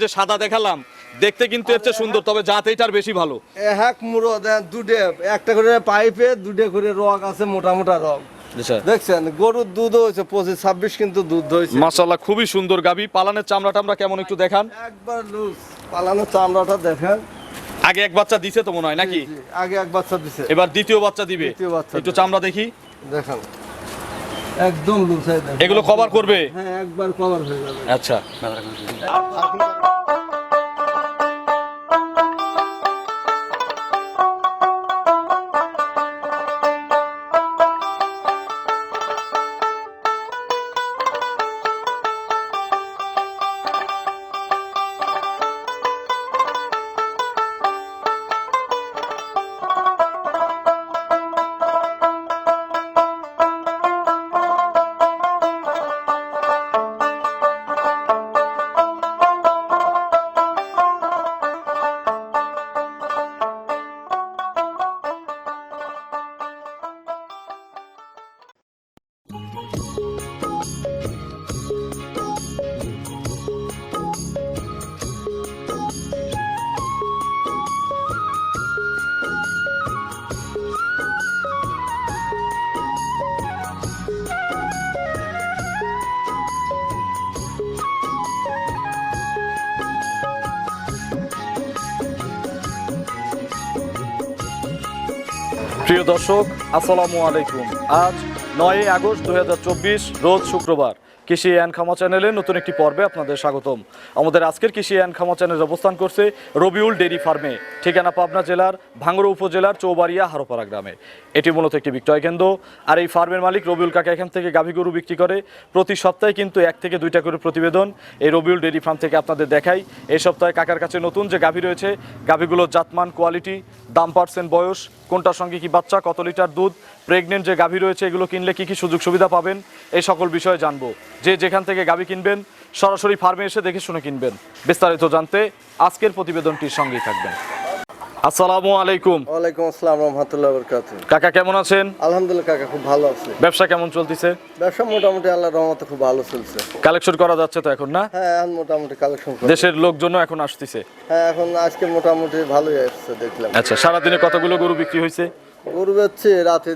যে সাদা দেখালাম দেখতে কিন্তু এর চেয়ে সুন্দর তবে জাত এইটার বেশি ভালো। এক মুড়ো দুটে একটা করে পাইপে দুটে করে রক আছে মোটা মোটা রগ। দেখছেন গরুর দুধ হয়েছে পঁচিশ ছাব্বিশ কিন্তু দুধ হয়েছে। মাশাল্লাহ খুবই সুন্দর গাবি। পালানের চামড়া টামড়া কেমন একটু দেখান? একবার লুজ পালানোর চামড়াটা দেখেন। আগে এক বাচ্চা দিছে তো মনে হয় নাকি? আগে এক বাচ্চা দিছে। এবার দ্বিতীয় বাচ্চা দিবে। দ্বিতীয় বাচ্চা একটু চামড়া দেখি। দেখেন। একদম লুজ হয়ে। এগুলো কভার করবে? হ্যাঁ একবার কভার হয়ে যাবে। আচ্ছা। প্রিয় দর্শক আসসালামু আলাইকুম। আজ নয় আগস্ট দু হাজার চব্বিশ রোজ শুক্রবার। কৃষি অ্যান খামা চ্যানেলে নতুন একটি পর্বে আপনাদের স্বাগতম। আমাদের আজকের কৃষি অ্যান খামা চ্যানেল অবস্থান করছে রবিউল ডেরি ফার্মে, ঠিকানা পাবনা জেলার ভাঙ্গড়া উপজেলার চৌবাড়িয়া হারোপাড়া গ্রামে। এটি মূলত একটি বিক্রয় কেন্দ্র, আর এই ফার্মের মালিক রবিউল কাকা এখান থেকে গাভী গরু বিক্রি করে। প্রতি সপ্তাহে কিন্তু এক থেকে দুইটা করে প্রতিবেদন এই রবিউল ডেরি ফার্ম থেকে আপনাদের দেখাই। এই সপ্তাহে কাকার কাছে নতুন যে গাভী রয়েছে, গাভীগুলোর জাতমান, কোয়ালিটি, দাম, পার্সেন্ট, বয়স, কোনটার সঙ্গে কি বাচ্চা, কত লিটার দুধ প্রেগনেন্ট যে গাভী রয়েছে এগুলো কিনলে কি কি সুযোগ সুবিধা পাবেন? এই সকল বিষয়ে জানব। যে যেখান থেকে গাভী কিনবেন সরাসরি ফার্মে এসে দেখে শুনে কিনবেন। বিস্তারিত জানতে আজকের প্রতিবেদনটির সঙ্গেই থাকবেন। আসসালামু আলাইকুম। ওয়ালাইকুম আসসালাম রহমতুল্লাহ বরকাত কাকা কেমন আছেন? আলহামদুলিল্লাহ কাকা খুব ভালো আছে। ব্যবসা কেমন চলতেছে? ব্যবসা মোটামুটি আল্লাহ রহমতে খুব ভালো চলছে। কালেকশন করা যাচ্ছে তো এখন না? হ্যাঁ মোটামুটি কালেকশন করে দেশের লোকজন এখন আসতেছে। হ্যাঁ এখন আজকে মোটামুটি ভালোই আসছে দেখলাম। আচ্ছা সারাদিনে কতগুলো গরু বিক্রি হয়েছে? গরু বেচছে রাতে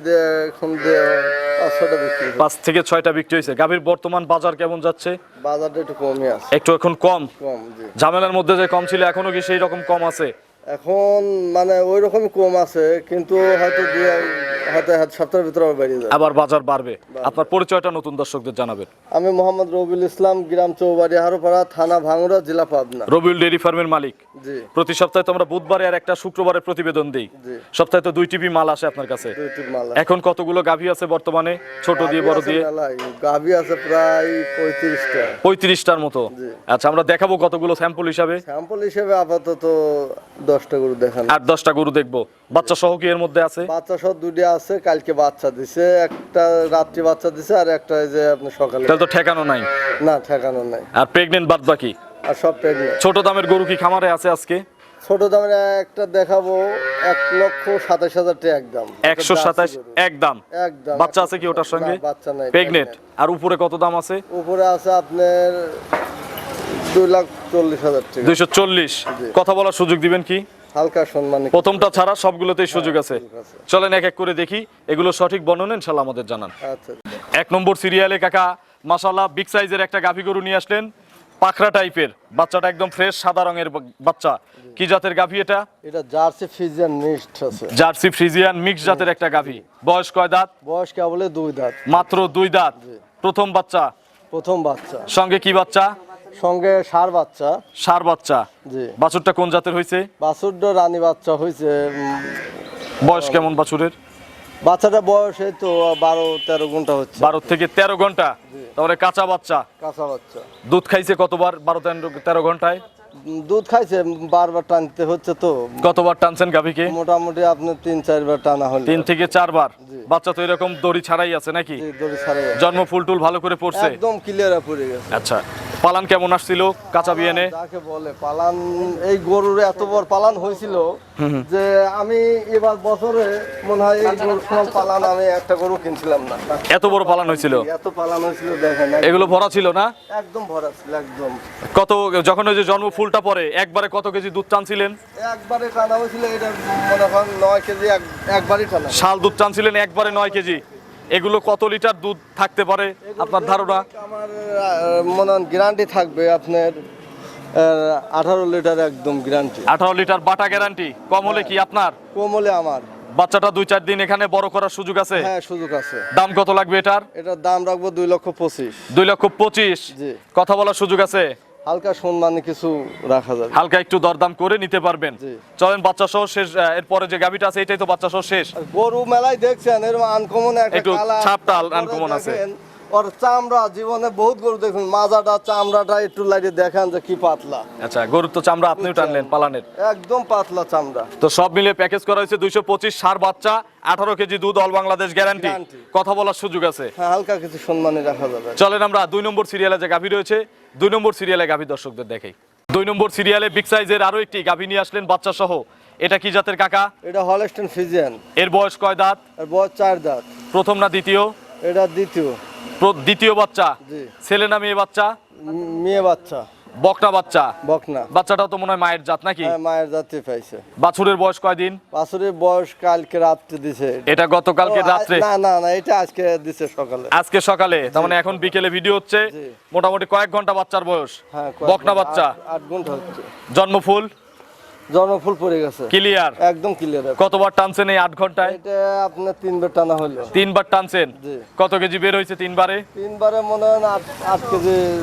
এখন পাঁচটা বিক্রি পাঁচ থেকে ছয়টা বিক্রি হয়েছে। গাভীর বর্তমান বাজার কেমন যাচ্ছে? বাজারটা একটু কমই আছে। একটু এখন কম? কম ঝামেলার মধ্যে যে কম ছিল এখনও কি সেই রকম কম আছে? এখন মানে ওই রকমই কম আছে কিন্তু হয়তো হয়তো সপ্তাহের ভিতরে আবার বেরিয়ে যাবে। আবার বাজার বাড়বে। আপনার পরিচয়টা নতুন দর্শকদের জানাবেন। আমি মোহাম্মদ রবিউল ইসলাম গ্রাম চৌবাড়ি হারোপাড়া থানা ভাঙড়া জেলা পাবনা। রবিউল ডেরি ফার্মের মালিক। জি। প্রতি সপ্তাহে তো আমরা বুধবারে আর একটা শুক্রবারে প্রতিবেদন দিই। সপ্তাহে তো দুই টিভি মাল আসে আপনার কাছে। এখন কতগুলো গাভী আছে বর্তমানে? ছোট দিয়ে বড় দিয়ে? গাভি আছে প্রায় পঁয়ত্রিশটা। পঁয়ত্রিশটার মতো। আচ্ছা আমরা দেখাবো কতগুলো স্যাম্পল হিসাবে। স্যাম্পল হিসাবে আপাতত দশটা গরু দেখান আর দশটা গরু দেখব। বাচ্চা সহ কি এর মধ্যে আছে? বাচ্চা সহ দুটি আছে কালকে বাচ্চা দিছে একটা রাত্রি বাচ্চা দিছে আর একটা এই যে আপনি সকালে। তাহলে তো ঠেকানো নাই? না ঠেকানো নাই। আর বাদ বাকি? আর সব ছোট দামের গরু কি খামারে আছে আজকে? ছোট দামের একটা দেখাবো এক লক্ষ সাতাশ হাজার টাকা একদম। একশো সাতাশ একদম। একদম। বাচ্চা আছে কি ওটার সঙ্গে? বাচ্চা নাই প্রেগনেন্ট আর উপরে কত দাম আছে? উপরে আছে আপনার দুই লাখ চল্লিশ হাজার টাকা। দুইশো চল্লিশ। কথা বলার সুযোগ দিবেন কি? হালকা সম্মান প্রথমটা ছাড়া সবগুলোতেই সুযোগ আছে। চলেন এক এক করে দেখি। এগুলো সঠিক বর্ণনা ইনশাল্লাহ আমাদের জানান। আচ্ছা। এক নম্বর সিরিয়ালে কাকা মাসাল্লাহ বিগ সাইজের একটা গাভী গরু নিয়ে আসলেন। পাখরা টাইপের বাচ্চাটা একদম ফ্রেশ সাদা রঙের বাচ্চা। কি জাতের গাভী এটা? এটা জার্সি ফিজিয়ান মিক্সড আছে। জার্সি ফ্রিজিয়ান মিক্স জাতের একটা গাভী। বয়স কয় দাঁত? বয়স কেবলে দুই দাঁত। মাত্র দুই দাঁত। প্রথম বাচ্চা? প্রথম বাচ্চা। সঙ্গে কি বাচ্চা? সঙ্গে সার বাচ্চা। সার বাচ্চা। জি। বাছুরটা কোন জাতের হয়েছে বাছুরড রানী বাচ্চা হয়েছে বয়স কেমন বাছুরের? বাচ্চাটা বয়স এই তো বারো তেরো ঘণ্টা হচ্ছে। বারো থেকে তেরো ঘণ্টা? তারপরে কাঁচা বাচ্চা? কাঁচা বাচ্চা। দুধ খাইছে কতবার বারো তেরো তেরো ঘন্টায়? দুধ খাইছে বারবার টানতে হচ্ছে তো। কতবার টানছেন গাভীকে? মোটামুটি আপনি তিন চারবার টানা হলে। তিন থেকে চারবার? বাচ্চা তো এরকম দড়ি ছাড়াই আছে নাকি? দড়ি ছাড়াই জন্ম ফুল টুল ভালো করে পড়ছে? একদম ক্লিয়ার পড়ে গেছে। আচ্ছা। পালান কেমন আসছিল কাঁচা বিয়ানে যাকে বলে পালান এই গরুর এত বড় পালান হয়েছিল যে আমি এবার বছরে মনে হয় এই গরুর পালান আমি একটা গরু কিনছিলাম না। এত বড় পালান হয়েছিল? এত পালান হয়েছিল দেখেন এগুলো ভরা ছিল না? একদম ভরা ছিল একদম। কত যখন ওই যে জন্ম ফুলটা পরে একবারে কত কেজি দুধ টানছিলেন? একবারে টানা হয়েছিল এটা মনে হয় নয় কেজি এক- একবারই টানা শাল দুধ টানছিলেন একবারে নয় কেজি? এগুলো কত লিটার দুধ থাকতে পারে? আপনার ধারণা? আমার মনে হয় গ্যারান্টি থাকবে আপনার আঠারো লিটার একদম গ্যারান্টি আঠারো লিটার বাটা গ্যারান্টি কম হলে কি আপনার? কোমলে আমার। বাচ্চাটা দুই চার দিন এখানে বড় করার সুযোগ আছে? হ্যাঁ সুযোগ আছে। দাম কত লাগবে এটার? এটার দাম রাখব দুই লক্ষ পঁচিশ। দুই লক্ষ পঁচিশ। কথা বলার সুযোগ আছে? হালকা সম্মানে কিছু রাখা যাবে। হালকা একটু দরদাম করে নিতে পারবেন। চলেন বাচ্চা সহ শেষ এরপরে যে গাবিটা আছে এটাই তো বাচ্চা সহ শেষ গরু মেলায় দেখছেন এরকম আনকমন একটা ছাপটা আনকমন আছে। ওর চামড়া জীবনে বহুত গরু দেখুন মাজাটা চামড়াটা একটু লাইটে দেখান যে কি পাতলা। আচ্ছা গরুর তো চামড়া আপনিও টানলেন পালানের। একদম পাতলা চামড়া। তো সব মিলে প্যাকেজ করা হয়েছে দুইশো পঁচিশ সার বাচ্চা আঠারো কেজি দুধ অল বাংলাদেশ গ্যারান্টি। কথা বলার সুযোগ আছে। হ্যাঁ হালকা কিছু সম্মানে রাখা যাবে। চলেন আমরা দুই নম্বর সিরিয়ালে যে গাভী রয়েছে দুই নম্বর সিরিয়ালে গাভী দর্শকদের দেখাই। দুই নম্বর সিরিয়ালে বিগ সাইজের আরও একটি গাভী নিয়ে আসলেন বাচ্চা সহ এটা কি জাতের কাকা? এটা হলস্টেন ফিজিয়ান। এর বয়স কয় দাঁত? আর বয়স চার দাঁত। প্রথম না দ্বিতীয়? এটা দ্বিতীয়। দ্বিতীয় বাচ্চা। ছেলে না মেয়ে বাচ্চা? মেয়ে বাচ্চা। বকনা বাচ্চা। বকনা। বাচ্চাটা তো মনে হয় মায়ের জাত নাকি? হ্যাঁ মায়ের জাতি পাইছে। বাছুরের বয়স কয়দিন? বাছুরের বয়স কালকে রাত্রে দিছে। এটা গতকালকে রাত্রে? না না না এটা আজকে দিছে সকালে। আজকে সকালে? তার মানে এখন বিকেলে ভিডিও হচ্ছে। মোটামুটি কয়েক ঘণ্টা বাচ্চার বয়স। হ্যাঁ বকনা বাচ্চা। আট- আট ঘণ্টা হচ্ছে। জন্মফুল? জনফুল পড়ে গেছে। ক্লিয়ার একদম ক্লিয়ার কতবার টানছেন এই আট ঘন্টায়? এটা আপনার তিনবার টানা হলো। তিনবার টানছেন? কত কেজি বের হয়েছে তিনবারে? তিনবারে মনে হয় না আট আট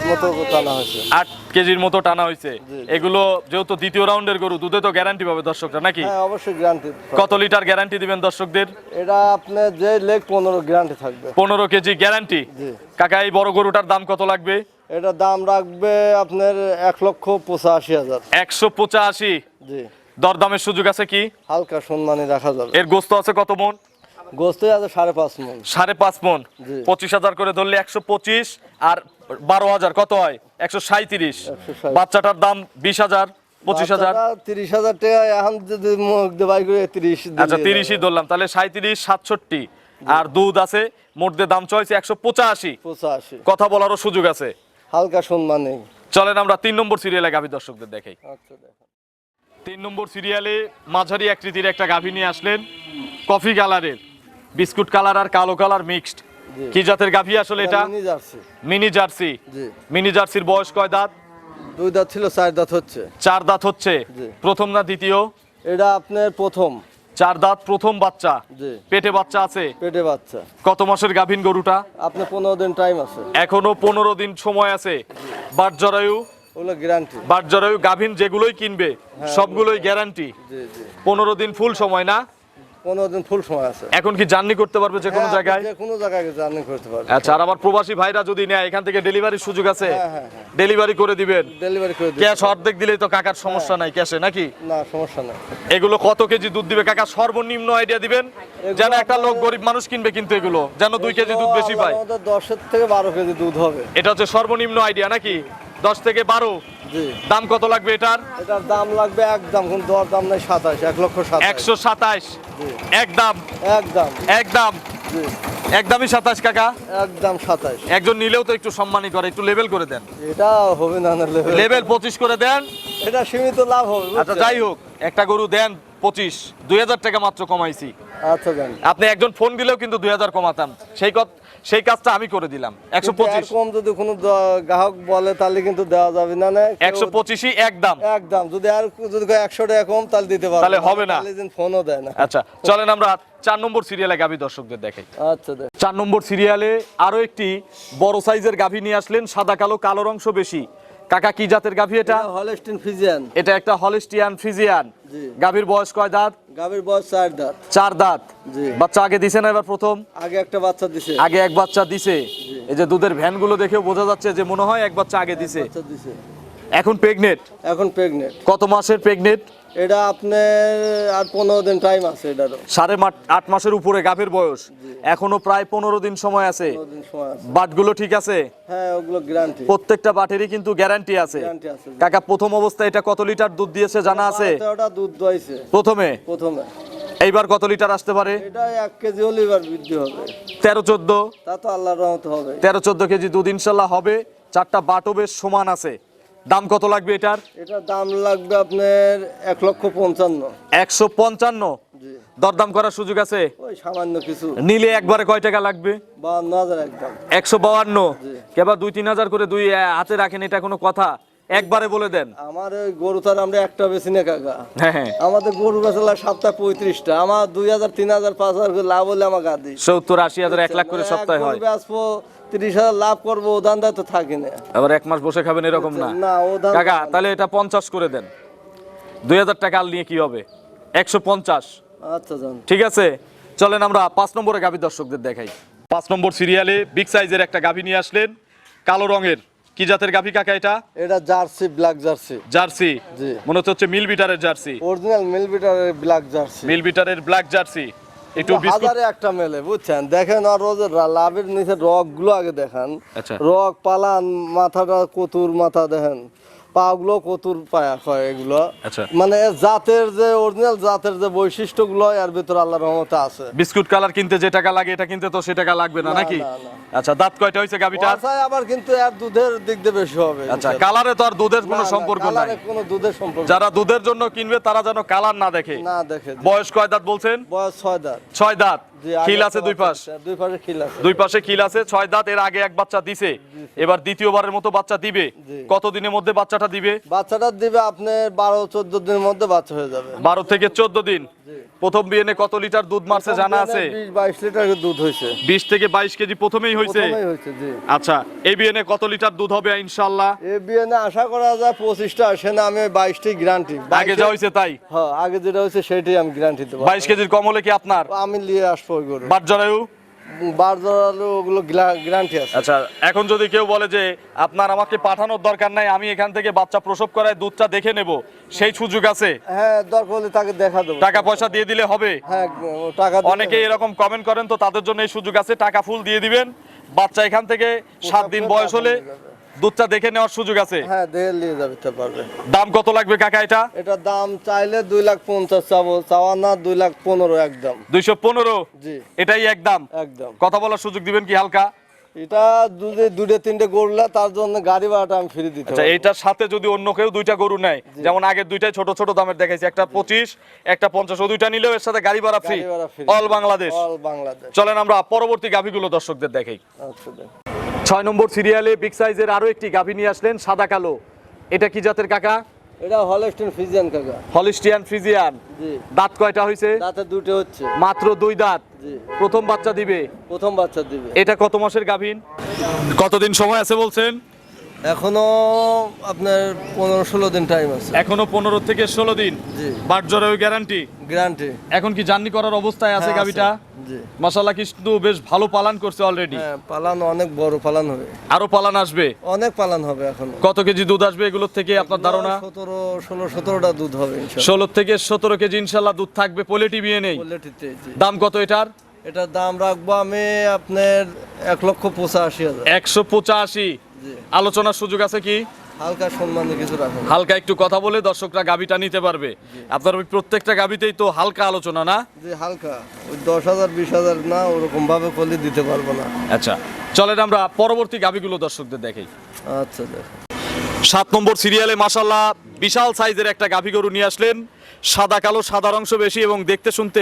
মতো টানা হয়েছে। আট কেজির মতো টানা হয়েছে। এগুলো যেহেতু দ্বিতীয় রাউন্ডের গরু দুধে তো গ্যারান্টি পাবে দর্শকরা নাকি? হ্যাঁ অবশ্যই গ্যারান্টি কত লিটার গ্যারান্টি দিবেন দর্শকদের? এটা আপনার যে লেগ পনেরো গ্যারান্টি থাকবে। পনেরো কেজি গ্যারান্টি জি। কাকা এই বড় গরুটার দাম কত লাগবে? এটা দাম রাখবে আপনার এক লক্ষ পঁচাশি হাজার। একশো পঁচাশি? জি। দরদামের সুযোগ আছে কি? হালকা সম্মানে রাখা যাবে। এর গোস্ত আছে কত মন? গোস্ত আছে সাড়ে পাঁচ মন। সাড়ে পাঁচ মন। পঁচিশ হাজার করে ধরলে একশো পঁচিশ আর বারো হাজার কত হয়? একশো সাঁত্রিশ বাচ্চাটার দাম বিশ হাজার পঁচিশ হাজার? তিরিশ হাজার টাকা এখন যদি বাই করে তিরিশ আচ্ছা তিরিশই ধরলাম তাহলে সাঁত্রিশ সাতষট্টি। আর দুধ আছে মোট দাম চয়েছে একশো পঁচাশি। পঁচাশি। কথা বলারও সুযোগ আছে। হালকা সম্মানে। চলেন আমরা তিন নম্বর সিরিয়ালে গাভী দর্শকদের দেখাই। আচ্ছা দেখো তিন নম্বর সিরিয়ালে মাঝারি আকৃতির একটা গাভী নিয়ে আসলেন কফি কালারের। বিস্কুট কালার আর কালো কালার মিক্সড। কি জাতের গাভী আসলে এটা? Mini Jersey. Mini Jersey. Mini জার্সির বয়স কয় দাঁত? দুই দাঁত ছিল চার দাঁত হচ্ছে। চার দাঁত হচ্ছে। প্রথম না দ্বিতীয়? এটা আপনার প্রথম। চার দাঁত প্রথম বাচ্চা। পেটে বাচ্চা আছে? পেটে বাচ্চা। কত মাসের গাভীন গরুটা? আপনার পনেরো দিন টাইম আছে। এখনও পনেরো দিন সময় আছে। বাট জরায়ু? ওগুলো গ্যারান্টি বাট জরায়ু গাভীন যেগুলোই কিনবে সবগুলোই গ্যারান্টি পনেরো দিন ফুল সময় না? পনেরো দিন ফুল সময় আছে। এখন কি জার্নি করতে পারবে যে কোনো হ্যাঁ, জায়গায়? যে কোনো জায়গায় জার্নি করতে পারবে। আচ্ছা আর আমার প্রবাসী ভাইরা যদি নেয় এখান থেকে ডেলিভারির সুযোগ আছে? হ্যাঁ হ্যাঁ হ্যাঁ। ডেলিভারি করে দিবেন? ডেলিভারি করে ক্যাশ অর্ধেক দিলেই তো কাকার সমস্যা নাই ক্যাশে নাকি? না সমস্যা নেই। এগুলো কত কেজি দুধ দিবে? কাকা সর্বনিম্ন আইডিয়া দিবেন? যেন একটা লোক গরিব মানুষ কিনবে কিন্তু এগুলো যেন দুই কেজি দুধ বেশি পায়। আমাদের দশের থেকে বারো কেজি দুধ হবে। এটা হচ্ছে সর্বনিম্ন আইডিয়া নাকি? দশ থেকে বারো? দাম কত লাগবে এটার? এটার দাম লাগবে একদম কোন দর দাম নাই সাতাশ এক লক্ষ একশো সাতাশ? একদম? একদম। একদম? জি। একদমই সাতাশ কাকা? একদম সাতাশ। একজন নিলেও তো একটু সম্মানই করে একটু লেভেল করে দেন। এটা হবে না না level। লেভেল পঁচিশ করে দেন। এটা সীমিত লাভ হবে আচ্ছা যাই হোক একটা গরু দেন পঁচিশ দুই হাজার টাকা মাত্র কমাইছি। আচ্ছা জান আপনি একজন ফোন দিলেও কিন্তু দুই হাজার কমাতাম। সেই কত সেই কাজটা আমি করে দিলাম। একশো পঁচিশ। কম যদি কোনো গ্রাহক বলে তাহলে কিন্তু দেওয়া যাবে না না? একশো পঁচিশই একদম একদম। যদি আর যদি একশো টাকা কম তাহলে দিতে পারব তাহলে হবে না। ফোনও দেয় না। আচ্ছা চলেন আমরা চার নম্বর সিরিয়ালে গাভী দর্শকদের দেখাই। আচ্ছা দেখ। চার নম্বর সিরিয়ালে আরও একটি বড় সাইজের গাভী নিয়ে আসলেন সাদা কালো কালোর অংশ বেশি। কাকা কি জাতের গাভী এটা? হলস্টিন ফিজিয়ান এটা একটা হলস্টিয়ান ফ্রিজিয়ান গাভীর বয়স কয় দাঁত? গাভীর বয়স চার দাঁত। চার দাঁত। জি। বাচ্চা আগে দিছে না এবার প্রথম? আগে একটা বাচ্চা দিছে। আগে এক বাচ্চা দিছে। এই যে দুধের ভ্যানগুলো দেখেও বোঝা যাচ্ছে যে মনে হয় এক বাচ্চা আগে দিছে। দিছে। এখন প্রেগনেট এখন প্রেগনেন্ট কত মাসের প্রেগনেট এটা আপনার আর পনেরো দিন টাইম আছে এটারও। সাড়ে আট মাসের উপরে গাভীর বয়স। এখনও প্রায় পনেরো দিন সময় আছে। বাটগুলো ঠিক আছে? হ্যাঁ ওগুলো গ্যারান্টি প্রত্যেকটা বাটেরই কিন্তু গ্যারান্টি আছে। কাকা প্রথম অবস্থায় এটা কত লিটার দুধ দিয়েছে জানা আছে? ওটা দুধ দইছে। প্রথমে? প্রথমে। এইবার কত লিটার আসতে পারে? এটা এক কেজি হলে এবার বৃদ্ধি হবে। তেরো চোদ্দ? তা তো আল্লাহর রহমত হবে। তেরো চোদ্দ কেজি দুধ ইনশাল্লাহ হবে। চারটা বাটও বেশ সমান আছে। দাম কত লাগবে এটার? এটার দাম লাগবে আপনার এক লক্ষ পঞ্চান্ন। একশো পঞ্চান্ন? দরদাম করার সুযোগ আছে? ওই সামান্য কিছু। নিলে একবারে কয় টাকা লাগবে? বান্ন হাজার একদম। একশো বাউান্ন কেবা দুই তিন হাজার করে দুই হাতে রাখেন এটা কোনো কথা? একবারে বলে দেন। আমার ওই গরু তার আমরা একটা বেশি না কাকা। হ্যাঁ হ্যাঁ। আমাদের গরু বেচালা সপ্তাহে পঁয়ত্রিশটা। আমার দুই হাজার তিন হাজার পাঁচ হাজার লাভ হলে আমার গাদি সত্তর আশি হাজার এক লাখ করে সপ্তাহে হয়। তিরিশ হাজার লাভ করব ও দান্দায় তো থাকি না। আবার এক মাস বসে খাবেন এরকম না। না ও কাকা তাহলে এটা পঞ্চাশ করে দেন। দুই হাজার টাকা আল নিয়ে কি হবে? একশো পঞ্চাশ। আচ্ছা ঠিক আছে? চলেন আমরা পাঁচ নম্বরে গাভী দর্শকদের দেখাই। পাঁচ নম্বর সিরিয়ালে বিগ সাইজের একটা গাভী নিয়ে আসলেন। কালো রঙের। কি জাতের গাভী কাকা এটা? এটা জার্সি ব্ল্যাক জার্সি। জার্সি। মনে হচ্ছে হচ্ছে মিল বিটারের জার্সি। অরিজিনাল মিল বিটারের ব্ল্যাক জার্সি। মিল বিটারের ব্ল্যাক জার্সি। একটু বিস্কুট হাজারে একটা মেলে বুঝছেন দেখেন আর রোজের লাভের নিচে রকগুলো আগে দেখান। রক পালান মাথাটা কতুর মাথা দেখেন পাগুলো কতুর পায়া হয় এগুলো আচ্ছা। মানে জাতের যে অরিজিনাল জাতের যে বৈশিষ্ট্যগুলো এর ভিতরে আল্লাহ রহমতে আছে বিস্কুট কালার কিনতে যে টাকা লাগে এটা কিনতে তো সে টাকা লাগবে না নাকি। আচ্ছা দাঁত কয়টা হয়েছে গাভীটা বাসায় আবার কিন্তু এর দুধের দিক দিয়ে বেশি হবে আচ্ছা কালারে তো আর দুধের কোনো সম্পর্ক নাই। কালারে কোনো দুধের সম্পর্ক যারা দুধের জন্য কিনবে তারা যেন কালার না দেখে। না দেখে। বয়স কয় দাঁত বলছেন? বয়স ছয় দাঁত। ছয় দাঁত। খিল আছে দুই পাশ। দুই পাশে খিল আছে। দুই পাশে খিল আছে ছয় দাঁত এর আগে এক বাচ্চা দিছে। এবার দ্বিতীয়বারের মতো বাচ্চা দিবে। কত দিনের মধ্যে বাচ্চাটা দিবে? বাচ্চাটা দিবে আপনার বারো চোদ্দ দিনের মধ্যে বাচ্চা হয়ে যাবে। বারো থেকে চোদ্দ দিন। প্রথম বিয়েনে কত লিটার দুধ মারছে জানা আছে? বিশ বাইশ লিটার দুধ হয়েছে। বিশ থেকে বাইশ কেজি প্রথমেই হয়েছে আচ্ছা এই বিয়েনে কত লিটার দুধ হবে ইনশাল্লাহ এ বিয়ে না আশা করা যায় পঁচিশটা আসে না আমি বাইশটি গ্যারান্টি আগে যা হয়েছে তাই? হ্যাঁ আগে যেটা হয়েছে সেটাই আমি গ্যারান্টি দেবো। বাইশ কেজির কম হলে কি আপনার? আমি নিয়ে আসব বাদ গরু বাট জরায়ু বার জড়ালো ওগুলো গ্যারান্টি আছে। আচ্ছা এখন যদি কেউ বলে যে আপনার আমাকে পাঠানোর দরকার নাই আমি এখান থেকে বাচ্চা প্রসব করায় দুধটা দেখে নেব সেই সুযোগ আছে? হ্যাঁ দরকার হলে তাকে দেখা দেবো। টাকা পয়সা দিয়ে দিলে হবে? হ্যাঁ টাকা অনেকে এরকম কমেন্ট করেন তো তাদের জন্য এই সুযোগ আছে টাকা ফুল দিয়ে দিবেন। বাচ্চা এখান থেকে সাত দিন বয়স হলে দুধটা দেখে নেওয়ার সুযোগ আছে। হ্যাঁ দেখে নিয়ে যাবে তো পারবে। দাম কত লাগবে কাকা এটা? এটার দাম চাইলে দুই লাখ পঞ্চাশ চাবো চাওয়া না দুই লাখ পনেরো একদম। দুইশো পনেরো? জি। এটাই একদম একদম। কথা বলার সুযোগ দিবেন কি হালকা? এটা দুধে দুটো তিনটে গরুলা তার জন্য গাড়ি ভাড়াটা আমি ফ্রি দিতে আচ্ছা। এইটার সাথে যদি অন্য কেউ দুইটা গরু নেয় যেমন আগে দুইটাই ছোট ছোট দামের দেখাইছি একটা পঁচিশ একটা পঞ্চাশ ও দুইটা নিলেও এর সাথে গাড়ি ভাড়া free. All Bangladesh all Bangladesh চলেন আমরা পরবর্তী গাভীগুলো দর্শকদের দেখাই। আচ্ছা দেখ। ছয় নম্বর সিরিয়ালে বিগ সাইজের আরও একটি গাভী নিয়ে আসলেন সাদা কালো। এটা কি জাতের কাকা? এটা হলস্টিন ফ্রিজিয়ান কাকা। Holstein Friesian. দাঁত কয়টা হয়েছে দাঁতে দুটো হচ্ছে। মাত্র দুই দাঁত। প্রথম বাচ্চা দিবে? প্রথম বাচ্চা দিবে। এটা কত মাসের গাভীন? কতদিন সময় আছে বলছেন? এখনও আপনার পনেরো ষোলো দিন টাইম আছে। এখনও পনেরো থেকে ষোলো দিন। বাট জ্বরেও গ্যারান্টি গ্যারান্টি এখন কি জার্নি করার অবস্থায় আছে গাভীটা জি। মাসাল্লাহ কিন্তু বেশ ভালো পালন করছে অলরেডি হ্যাঁ পালান অনেক বড় পালান হবে। আরও পালান আসবে? অনেক পালান হবে এখনও। কত কেজি দুধ আসবে এগুলোর থেকে আপনার ধারণা? সতেরো ষোলো সতেরোটা দুধ হবে ষোলো থেকে সতেরো কেজি ইনশাল্লাহ দুধ থাকবে পোলেটি বিয়ে নেই। দাম কত এটার? এটার দাম রাখব আমি আপনার এক লক্ষ পঁচাশি হাজার। একশো পঁচাশি। আলোচনার সুযোগ আছে কি? হালকা সম্মানে কিছু রাখব হালকা একটু কথা বলে দর্শকরা গাবিটা নিতে পারবে। আপনার ওই প্রত্যেকটা গাবিতেই তো হালকা আলোচনা না? যে হালকা। ওই দশ হাজার বিশ হাজার না ওরকম ভাবে করলে দিতে পারব না। আচ্ছা চলেন আমরা পরবর্তী গাবিগুলো দর্শকদের দেখাই। আচ্ছা সাত নম্বর সিরিয়ালে মাসাল্লাহ বিশাল সাইজের একটা গাভী গরু নিয়ে আসলেন। সাদা কালো সাদার অংশ বেশি এবং দেখতে শুনতে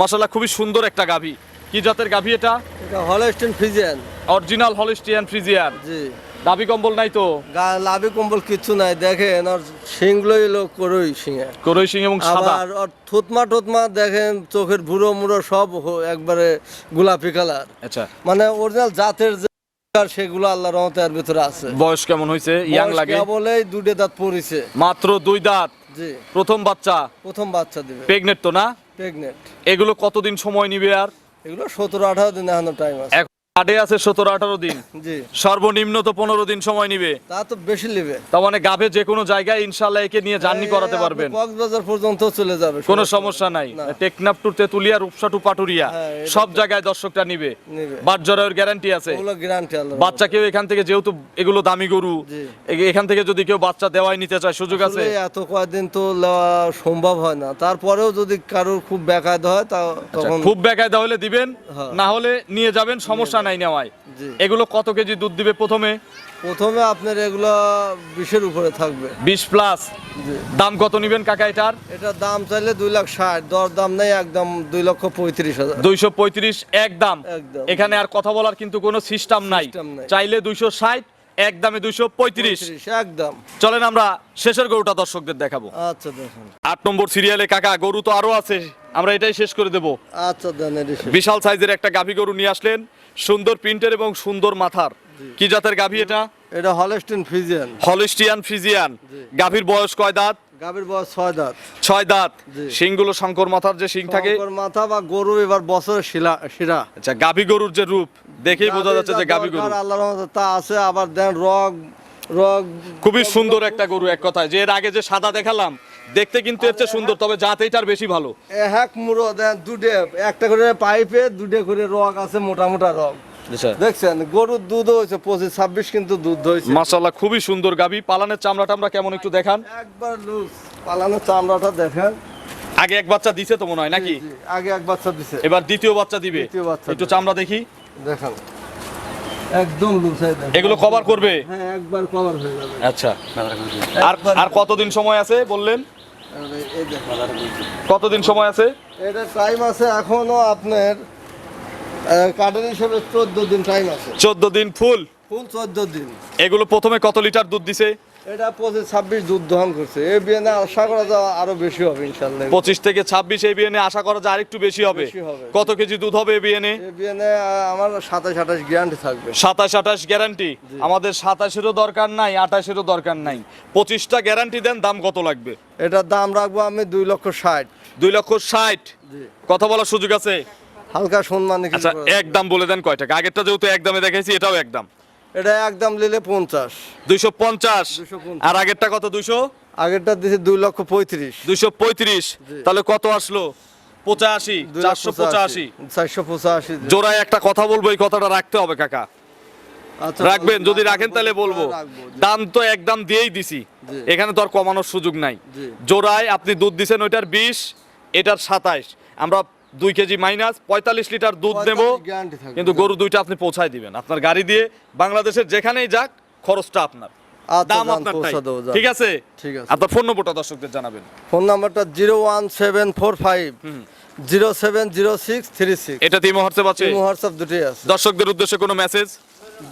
মাসাল্লাহ খুবই সুন্দর একটা গাভী। কি জাতের গাভী এটা? এটা Holstein Friesian original Holstein Friesian. জি। দাবি কম্বল নাই তো? লাভি কম্বল কিচ্ছু নাই দেখেন আর শিংগুলোই লোক করই শিঙে। করই সিং এবং সাদা। আবার ওর থুতমা টুতমা দেখেন চোখের ভুরো মুড়ো সব হ- একবারে গোলাপি কালার। আচ্ছা। মানে অরিজিনাল জাতের যে কালার সেগুলো আল্লাহ রহমতের ভিতরে আছে। বয়স কেমন হয়েছে ইয়াং লাগে? বলেই দুটে দাঁত পড়িছে। মাত্র দুই দাঁত? জি। প্রথম বাচ্চা? প্রথম বাচ্চা দিবে। প্রেগনেট তো না? প্রেগনেন্ট এগুলো কতদিন সময় নিবে আর? এগুলো সতেরো আঠারো দিন এখনও টাইম আছে। আটে আছে সতেরো আঠারো দিন। সর্বনিম্ন তো পনেরো দিন সময় নিবে। তা তো বেশি নেবে। তার মানে গাভে যে কোনো জায়গায় ইনশাল্লাহ একে নিয়ে জার্নি করাতে পারবেন। কক্সবাজার পর্যন্ত চলে যাবে কোনো সমস্যা নাই। টেকনাফ টু তেতুলিয়া রূপসা টু পাটুরিয়া হ্যাঁ, সব জায়গায় দর্শকরা নিবে। বাটজরের গ্যারান্টি আছে। বাচ্চা কেউ এখান থেকে যেহেতু এগুলো দামি গরু এখান থেকে যদি কেউ বাচ্চা দেওয়াই নিতে চায় সুযোগ আছে? এত কয়েকদিন তো সম্ভব হয় না। তারপরেও যদি কারোর খুব ব্যাকায়দ হয় তা খুব বেকায়দা হলে দিবেন হ্যাঁ। না হলে নিয়ে যাবেন সমস্যা নাই নেওয়ায়। এগুলো কত কেজি দুধ দিবে প্রথমে? প্রথমে আপনার এগুলো বিশের উপরে থাকবে। বিশ প্লাস। দাম কত নিবেন কাকা এটার? এটার দাম চাইলে দুই লাখ ষাট দর দাম নেই একদম দুই লক্ষ পঁয়ত্রিশ হাজার। দুইশো পঁয়ত্রিশ একদম। এখানে আর কথা বলার কিন্তু কোনো সিস্টেম নাই। চাইলে দুইশো ষাট এক দামে দুইশো পঁয়ত্রিশ। একদম। চলেন আমরা শেষের গরুটা দর্শকদের দেখাবো। আচ্ছা দেখুন। আট নম্বর সিরিয়ালে কাকা গরু তো আরও আছে আমরা এটাই শেষ করে দেবো। আচ্ছা এটি। বিশাল সাইজের একটা গাভী গরু নিয়ে আসলেন। সুন্দর প্রিন্টের এবং সুন্দর মাথার। কি জাতের গাভী এটা? এটা হলেস্টিন ফিজিয়ান। Holstein Friesian. গাভীর বয়স কয় দাঁত? গাভীর বয়স ছয় দাঁত। ছয় দাঁত। শিংগুলো শঙ্কর মাথার যে শিং থাকে? মাথা বা গরু এবার বছরের শিলা শিরা। আচ্ছা গাভী গরুর যে রূপ দেখেই বোঝা যাচ্ছে যে গাভী গরু। আল্লাহ রহমতে তা আছে আবার দেন রগ রগ খুবই সুন্দর একটা গরু এক কথায়। যে এর আগে যে সাদা দেখালাম দেখতে কিন্তু এর চেয়ে সুন্দর তবে জাত এইটার বেশি ভালো। এক মুড়ো দেন দুটে একটা করে পাইপে দুটে করে রগ আছে মোটা মোটা রগ। দেখছেন গরুর দুধ হয়েছে পঁচিশ ছাব্বিশ কিন্তু দুধ হয়েছে মাশাল্লাহ খুবই সুন্দর গাভী পালানের চামড়াটা আমরা কেমন একটু দেখান। একবার লুজ পালানোর চামড়াটা দেখেন। আগে এক বাচ্চা দিছে তো মনে হয় নাকি? আগে এক বাচ্চা দিছে। এবার দ্বিতীয় বাচ্চা দিবে। দ্বিতীয় বাচ্চা একটু চামড়া দেখি। দেখেন। একদম লুজ এগুলো কভার করবে? হ্যাঁ একবার কভার হয়ে যাবে। আচ্ছা। আর আর কতদিন সময় আছে বললেন? কতদিন সময় আছে? এটা টাইম আছে এখনও আপনার কার্ডের হিসেবে চোদ্দ দিন টাইম আছে। চোদ্দ দিন ফুল ফুল চোদ্দ দিন। এগুলো প্রথমে কত লিটার দুধ দিছে? এটা পঁচিশ ছাব্বিশ দুধ দহন করছে। এই বিয়ে আশা করা যায় আরও বেশি হবে ইনশাল্লাহ। পঁচিশ থেকে ছাব্বিশ এই বিএনএ আশা করা যায় আরেকটু বেশি হবে। কত কেজি দুধ হবে এই বিএনএ এই বিয়ে আমার সাতাশ আঠাশ গ্যারান্টি থাকবে। সাতাশ আঠাশ গ্যারান্টি আমাদের সাতাশেরও দরকার নাই আঠাশেরও দরকার নাই। পঁচিশটা গ্যারান্টি দেন দাম কত লাগবে? এটার দাম রাখব আমি দুই লক্ষ ষাট। দুই লক্ষ ষাট? কথা বলার সুযোগ আছে? হালকা সম্মানে আচ্ছা করা এক দাম বলে দেন কয় টাকা? আগেরটা যেহেতু এক দামে দেখাইছি এটাও এক দাম। এটা একদম নিলে পঞ্চাশ। দুইশো পঞ্চাশ। আর আগেরটা কত দুইশো? আগেরটা দিছে দুই লক্ষ পঁয়ত্রিশ। দুইশো পঁয়ত্রিশ। তাহলে কত আসলো? পঁচাশি চারশো পঁচাশি। চারশো পঁচাশি জোড়ায় একটা কথা বলব এই কথাটা রাখতে হবে কাকা। আচ্ছা, রাখবেন যদি রাখেন তাহলে বলব। দাম তো একদম দিয়েই দিছি। এখানে তো আর কমানোর সুযোগ নাই। জোড়ায় আপনি দুধ দিছেন ওইটার বিশ এটার সাতাইশ। আমরা দুই কেজি মাইনাস পঁয়তাল্লিশ লিটার দুধ নেব। 45 গ্যারান্টি থাকবে। কিন্তু গরু দুইটা আপনি পৌঁছায় দিবেন। আপনার গাড়ি দিয়ে বাংলাদেশের যেখানেই যাক খরচটা আপনার। আচ্ছা, দাম আপনার পৌঁছা দেবো, যান। ঠিক আছে? ঠিক আছে। আপনার ফোন নম্বরটা দর্শকদের জানাবেন। ফোন নাম্বারটা zero one seven four five zero seven zero six three six. এটা তিমো হোয়াটসঅ্যাপ আছে। হোয়াটসঅ্যাপ দুটোই আছে। দর্শকদের উদ্দেশ্যে কোনো মেসেজ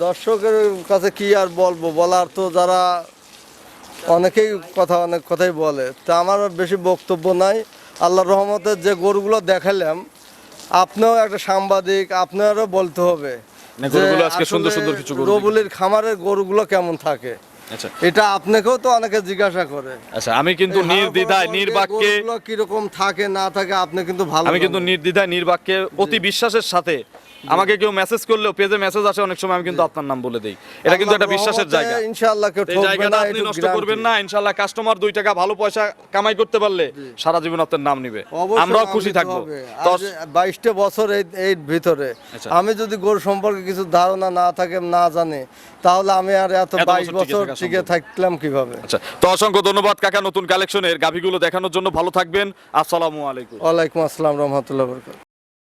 দর্শকের কাছে কি আর বলব? বলার তো যারা অনেকেই কথা অনেক কথাই বলে। তা আমার বেশি বক্তব্য নাই। আল্লাহর রহমতের যে গরুগুলো দেখালাম আপনিও একটা সাংবাদিক আপনারও বলতে হবে রবুলির খামারের গরুগুলো কেমন থাকে। আচ্ছা। এটা আপনাকেও তো অনেকে জিজ্ঞাসা করে। আচ্ছা আমি কিন্তু নির্দ্বিধায় গরুগুলো কীরকম থাকে না থাকে আপনি কিন্তু ভালো আমি কিন্তু নির্দ্বিধায় নির্বাক্যে অতি বিশ্বাসের সাথে আমাকে কেউ মেসেজ করলেও পেজে মেসেজ আসে অনেক সময় আমি কিন্তু আপনার নাম বলে দেই। এটা কিন্তু একটা বিশ্বাসের জায়গা। ইনশাআল্লাহ কেউ এই ঠকবে জায়গাটা আপনি নষ্ট করবেন না ইনশাল্লাহ কাস্টমার দুই টাকা ভালো পয়সা কামাই করতে পারলে সারা জীবন আপনার নাম নিবে। আমরাও খুশি থাকব। হবে। দশ আজ বাইশটা বছর এই এই ভিতরে। আচ্ছা। আমি যদি গরু সম্পর্কে কিছু ধারণা না থাকে না জানে তাহলে আমি আর এত এত বাইশ বছর টিকে। থাকলাম কীভাবে? আচ্ছা তো অসংখ্য ধন্যবাদ কাকা নতুন কালেকশনের গাভিগুলো দেখানোর জন্য। ভালো থাকবেন। আসসালামু আলাইকুম। ওয়ালাইকুম আসসালাম রহমতুল্লাহ বরকাত।